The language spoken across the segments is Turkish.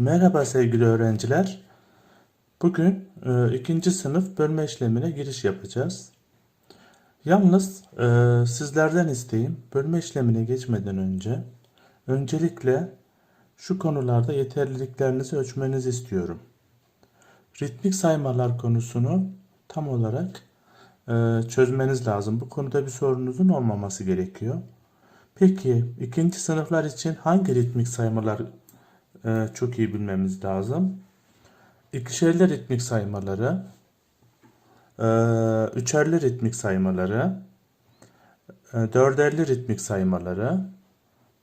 Merhaba sevgili öğrenciler. Bugün e, ikinci sınıf bölme işlemine giriş yapacağız. Yalnız e, sizlerden isteğim bölme işlemine geçmeden önce öncelikle şu konularda yeterliliklerinizi ölçmenizi istiyorum. Ritmik saymalar konusunu tam olarak e, çözmeniz lazım. Bu konuda bir sorunuzun olmaması gerekiyor. Peki ikinci sınıflar için hangi ritmik saymalar e, çok iyi bilmemiz lazım? İkişerli ritmik saymaları, e, üçerli ritmik saymaları, e, dörderli ritmik saymaları,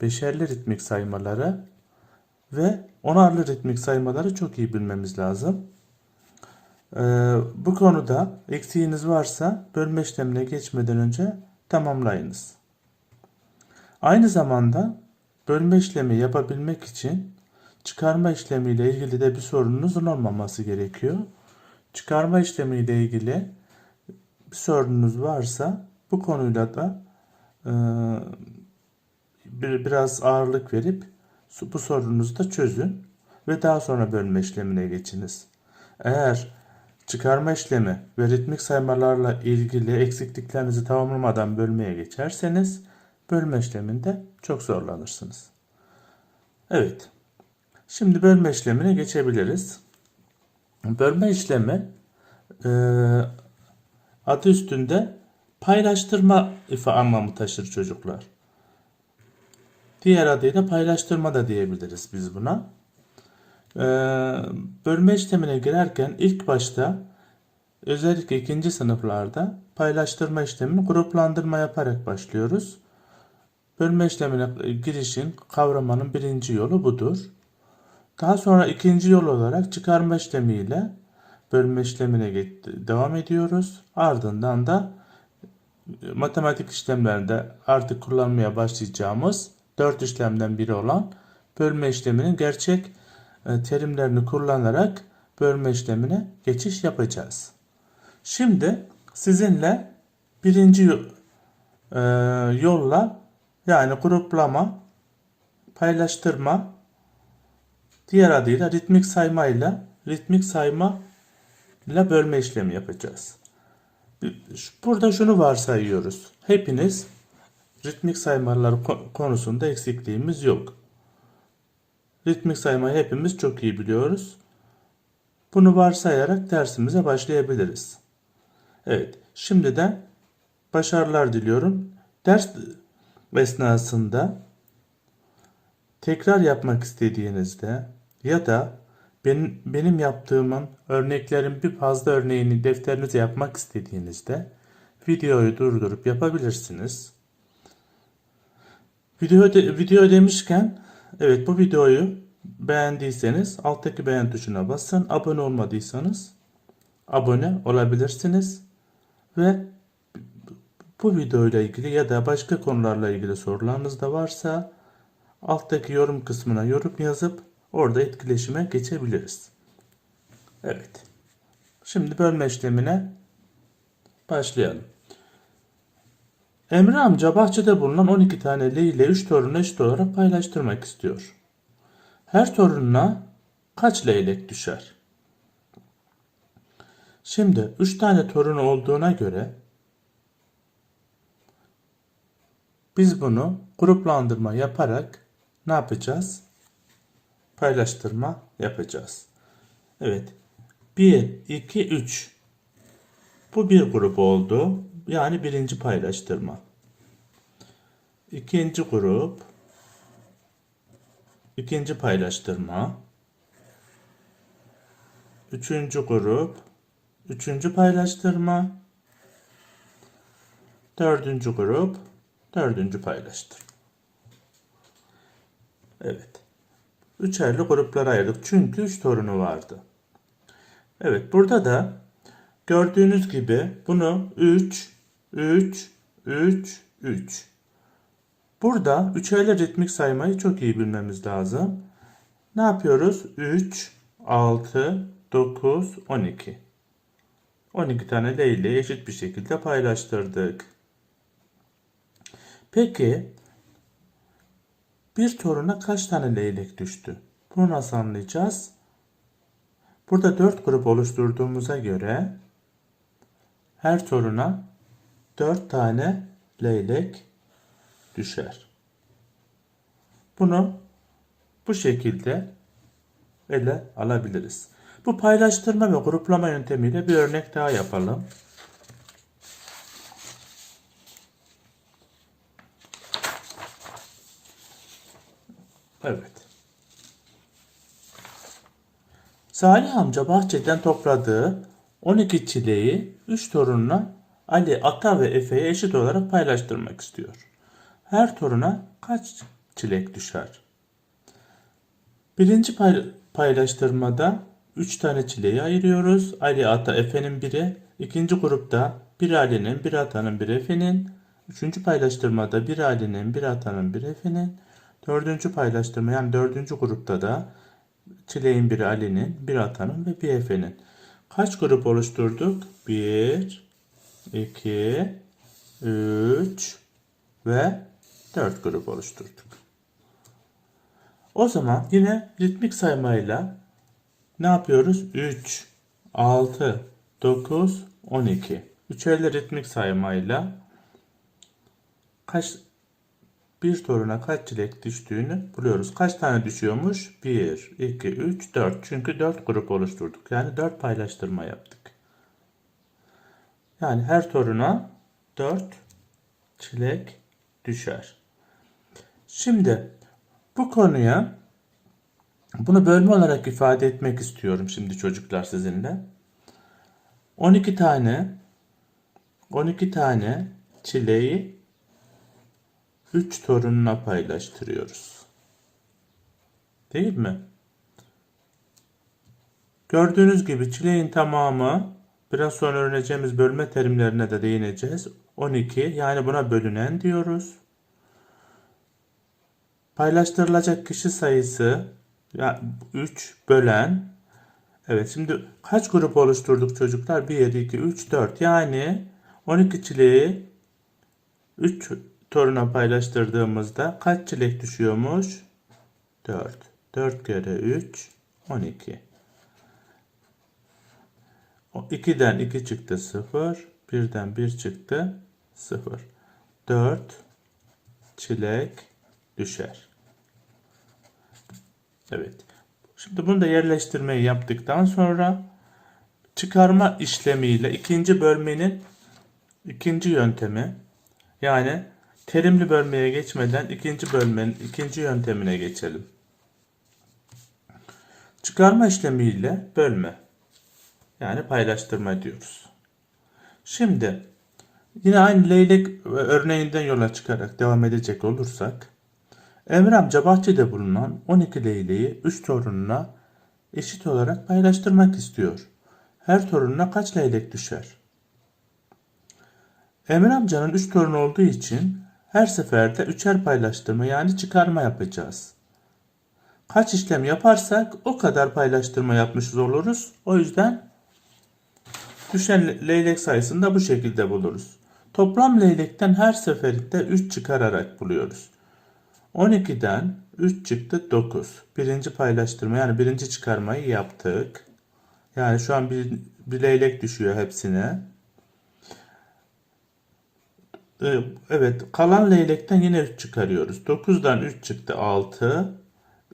beşerli ritmik saymaları ve onarlı ritmik saymaları çok iyi bilmemiz lazım. E, bu konuda eksiğiniz varsa bölme işlemine geçmeden önce tamamlayınız. Aynı zamanda bölme işlemi yapabilmek için çıkarma işlemiyle ilgili de bir sorununuzun olmaması gerekiyor. Çıkarma işlemiyle ilgili bir sorununuz varsa bu konuyla da e, bir, biraz ağırlık verip bu sorunuzu da çözün ve daha sonra bölme işlemine geçiniz. Eğer çıkarma işlemi ve ritmik saymalarla ilgili eksikliklerinizi tamamlamadan bölmeye geçerseniz bölme işleminde çok zorlanırsınız. Evet. Şimdi bölme işlemine geçebiliriz. Bölme işlemi e, adı üstünde paylaştırma ifa anlamı taşır çocuklar. Diğer adıyla paylaştırma da diyebiliriz biz buna. E, bölme işlemine girerken ilk başta özellikle ikinci sınıflarda paylaştırma işlemini gruplandırma yaparak başlıyoruz. Bölme işlemine girişin kavramanın birinci yolu budur. Daha sonra ikinci yol olarak çıkarma işlemiyle bölme işlemine devam ediyoruz. Ardından da e, matematik işlemlerinde artık kullanmaya başlayacağımız dört işlemden biri olan bölme işleminin gerçek e, terimlerini kullanarak bölme işlemine geçiş yapacağız. Şimdi sizinle birinci e, yolla yani gruplama, paylaştırma, diğer adıyla ritmik saymayla ritmik sayma ile bölme işlemi yapacağız. Burada şunu varsayıyoruz. Hepiniz ritmik saymalar ko- konusunda eksikliğimiz yok. Ritmik saymayı hepimiz çok iyi biliyoruz. Bunu varsayarak dersimize başlayabiliriz. Evet, şimdiden başarılar diliyorum. Ders esnasında tekrar yapmak istediğinizde ya da benim, benim yaptığımın örneklerin bir fazla örneğini defterinize yapmak istediğinizde videoyu durdurup yapabilirsiniz. Video, de- video demişken evet bu videoyu beğendiyseniz alttaki beğen tuşuna basın. Abone olmadıysanız abone olabilirsiniz. Ve bu videoyla ilgili ya da başka konularla ilgili sorularınız da varsa alttaki yorum kısmına yorum yazıp orada etkileşime geçebiliriz. Evet. Şimdi bölme işlemine başlayalım. Emre amca bahçede bulunan 12 tane L ile 3 torunu eşit olarak paylaştırmak istiyor. Her torununa kaç leylek düşer? Şimdi 3 tane torunu olduğuna göre biz bunu gruplandırma yaparak ne yapacağız? Paylaştırma yapacağız. Evet. 1, 2, 3. Bu bir grup oldu. Yani birinci paylaştırma. İkinci grup. ikinci paylaştırma. Üçüncü grup. Üçüncü paylaştırma. Dördüncü grup. Dördüncü paylaştırma. Evet. Üçerli gruplara ayırdık. Çünkü üç torunu vardı. Evet. Burada da gördüğünüz gibi bunu 3, 3, 3, 3. Burada üçerli ritmik saymayı çok iyi bilmemiz lazım. Ne yapıyoruz? 3, 6, 9, 12. 12 tane leyleği eşit bir şekilde paylaştırdık. Peki bir toruna kaç tane leylek düştü? Bunu nasıl anlayacağız? Burada 4 grup oluşturduğumuza göre her toruna 4 tane leylek düşer. Bunu bu şekilde ele alabiliriz. Bu paylaştırma ve gruplama yöntemiyle bir örnek daha yapalım. Evet. Salih amca bahçeden topladığı 12 çileği 3 torununa Ali, Ata ve Efe'ye eşit olarak paylaştırmak istiyor. Her toruna kaç çilek düşer? Birinci pay- paylaştırmada 3 tane çileği ayırıyoruz. Ali, Ata, Efe'nin biri. İkinci grupta bir Ali'nin, bir Ata'nın, bir Efe'nin. Üçüncü paylaştırmada bir Ali'nin, bir Ata'nın, bir Efe'nin. Dördüncü paylaştırma yani dördüncü grupta da çileğin biri Ali'nin, bir Ata'nın ve bir Efe'nin. Kaç grup oluşturduk? 1, 2, 3 ve 4 grup oluşturduk. O zaman yine ritmik saymayla ne yapıyoruz? 3, 6, 9, 12. Üçerli ritmik saymayla kaç bir toruna kaç çilek düştüğünü buluyoruz. Kaç tane düşüyormuş? 1, 2, 3, 4. Çünkü 4 grup oluşturduk. Yani 4 paylaştırma yaptık. Yani her toruna 4 çilek düşer. Şimdi bu konuya bunu bölme olarak ifade etmek istiyorum şimdi çocuklar sizinle. 12 tane 12 tane çileği 3 torununa paylaştırıyoruz. Değil mi? Gördüğünüz gibi çileğin tamamı biraz sonra öğreneceğimiz bölme terimlerine de değineceğiz. 12 yani buna bölünen diyoruz. Paylaştırılacak kişi sayısı ya 3 bölen Evet şimdi kaç grup oluşturduk çocuklar? 1, 2, 3, 4 yani 12 çileği 3 toruna paylaştırdığımızda kaç çilek düşüyormuş? 4. 4 kere 3 12. 2'den 2 çıktı 0. 1'den 1 çıktı 0. 4 çilek düşer. Evet. Şimdi bunu da yerleştirmeyi yaptıktan sonra çıkarma işlemiyle ikinci bölmenin ikinci yöntemi yani terimli bölmeye geçmeden ikinci bölmenin ikinci yöntemine geçelim. Çıkarma işlemiyle bölme yani paylaştırma diyoruz. Şimdi yine aynı leylek örneğinden yola çıkarak devam edecek olursak Emre amca bahçede bulunan 12 leyleği 3 torununa eşit olarak paylaştırmak istiyor. Her torununa kaç leylek düşer? Emre amcanın 3 torun olduğu için her seferde üçer paylaştırma yani çıkarma yapacağız. Kaç işlem yaparsak o kadar paylaştırma yapmışız oluruz. O yüzden düşen leylek sayısını da bu şekilde buluruz. Toplam leylekten her seferinde 3 çıkararak buluyoruz. 12'den 3 çıktı 9. Birinci paylaştırma yani birinci çıkarmayı yaptık. Yani şu an bir, bir leylek düşüyor hepsine. Ee, evet kalan leylekten yine 3 çıkarıyoruz. 9'dan 3 çıktı 6.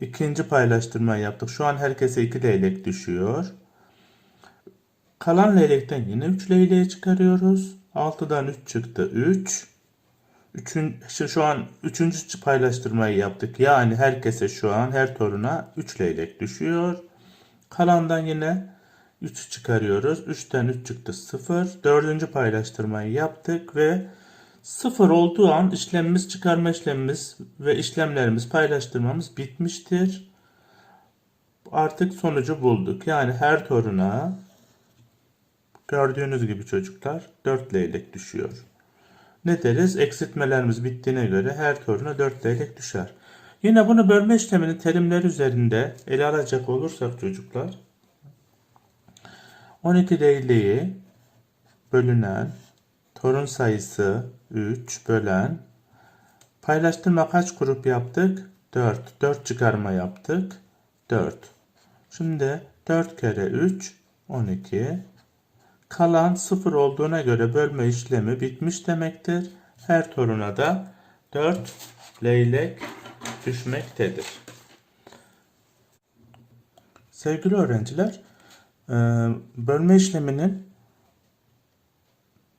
İkinci paylaştırmayı yaptık. Şu an herkese 2 leylek düşüyor. Kalan leylekten yine 3 leyleği çıkarıyoruz. 6'dan 3 çıktı 3. Üçün, şu, an üçüncü paylaştırmayı yaptık. Yani herkese şu an her toruna 3 leylek düşüyor. Kalandan yine 3 çıkarıyoruz. 3'ten 3 çıktı 0. Dördüncü paylaştırmayı yaptık ve 0 olduğu an işlemimiz çıkarma işlemimiz ve işlemlerimiz paylaştırmamız bitmiştir. Artık sonucu bulduk. Yani her toruna gördüğünüz gibi çocuklar 4 leylek düşüyor ne deriz? Eksiltmelerimiz bittiğine göre her toruna 4 leylek düşer. Yine bunu bölme işleminin terimleri üzerinde ele alacak olursak çocuklar 12 leyleği bölünen torun sayısı 3 bölen paylaştırma kaç grup yaptık? 4. 4 çıkarma yaptık. 4. Şimdi 4 kere 3 12. Kalan 0 olduğuna göre bölme işlemi bitmiş demektir. Her toruna da 4 leylek düşmektedir. Sevgili öğrenciler, bölme işleminin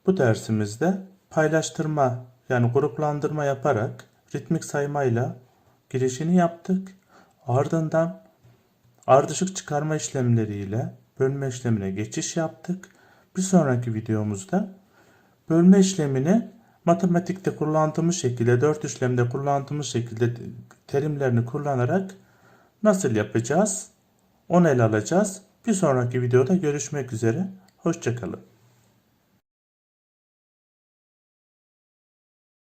bu dersimizde paylaştırma yani gruplandırma yaparak ritmik saymayla girişini yaptık. Ardından ardışık çıkarma işlemleriyle bölme işlemine geçiş yaptık. Bir sonraki videomuzda bölme işlemini matematikte kullandığımız şekilde, dört işlemde kullandığımız şekilde terimlerini kullanarak nasıl yapacağız? Onu ele alacağız. Bir sonraki videoda görüşmek üzere. Hoşçakalın.